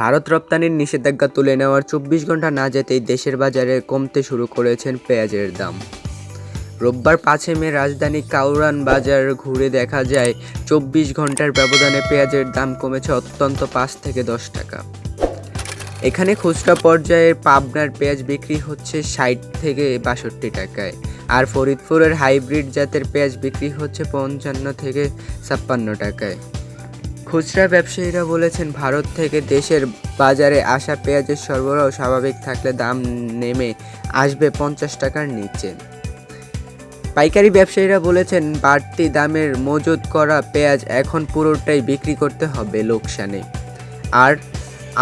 ভারত রপ্তানির নিষেধাজ্ঞা তুলে নেওয়ার চব্বিশ ঘণ্টা না যেতেই দেশের বাজারে কমতে শুরু করেছেন পেঁয়াজের দাম। রোববার পাঁচে মে রাজধানী কাউরান বাজার ঘুরে দেখা যায়, চব্বিশ ঘণ্টার ব্যবধানে পেঁয়াজের দাম কমেছে অত্যন্ত পাঁচ থেকে দশ টাকা। এখানে খুচরা পর্যায়ের পাবনার পেঁয়াজ বিক্রি হচ্ছে ষাট থেকে বাষট্টি টাকায়, আর ফরিদপুরের হাইব্রিড জাতের পেঁয়াজ বিক্রি হচ্ছে পঞ্চান্ন থেকে ছাপ্পান্ন টাকায়। খুচরা ব্যবসায়ীরা বলেছেন, ভারত থেকে দেশের বাজারে আসা পেঁয়াজের সরবরাহ স্বাভাবিক থাকলে দাম নেমে আসবে পঞ্চাশ টাকার নিচে। পাইকারি ব্যবসায়ীরা বলেছেন, বাড়তি দামের মজুত করা পেঁয়াজ এখন পুরোটাই বিক্রি করতে হবে লোকসানে। আর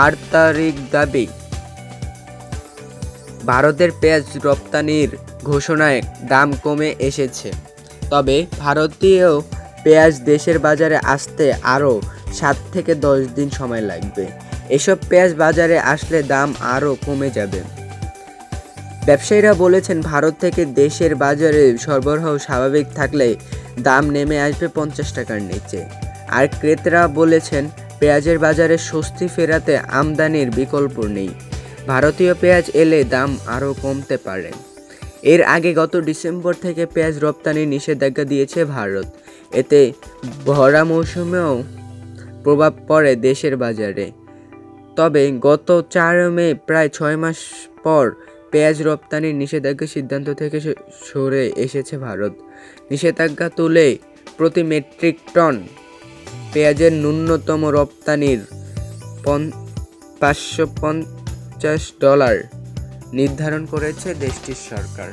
আট তারিখ দাবি, ভারতের পেঁয়াজ রপ্তানির ঘোষণায় দাম কমে এসেছে। তবে ভারতীয় পেঁয়াজ দেশের বাজারে আসতে আরও সাত থেকে দশ দিন সময় লাগবে। এসব পেঁয়াজ বাজারে আসলে দাম আরও কমে যাবে। ব্যবসায়ীরা বলেছেন, ভারত থেকে দেশের বাজারে সরবরাহ স্বাভাবিক থাকলে দাম নেমে আসবে পঞ্চাশ টাকার নিচে। আর ক্রেতারা বলেছেন, পেঁয়াজের বাজারে স্বস্তি ফেরাতে আমদানির বিকল্প নেই। ভারতীয় পেঁয়াজ এলে দাম আরও কমতে পারে। এর আগে গত ডিসেম্বর থেকে পেঁয়াজ রপ্তানির নিষেধাজ্ঞা দিয়েছে ভারত। এতে ভরা মৌসুমেও প্রভাব পড়ে দেশের বাজারে। তবে গত চার মে প্রায় ছয় মাস পর পেঁয়াজ রপ্তানির নিষেধাজ্ঞা সিদ্ধান্ত থেকে সরে এসেছে ভারত। নিষেধাজ্ঞা তুলে প্রতি মেট্রিক টন পেঁয়াজের ন্যূনতম রপ্তানির পাঁচশো পঞ্চাশ ডলার নির্ধারণ করেছে দেশটির সরকার।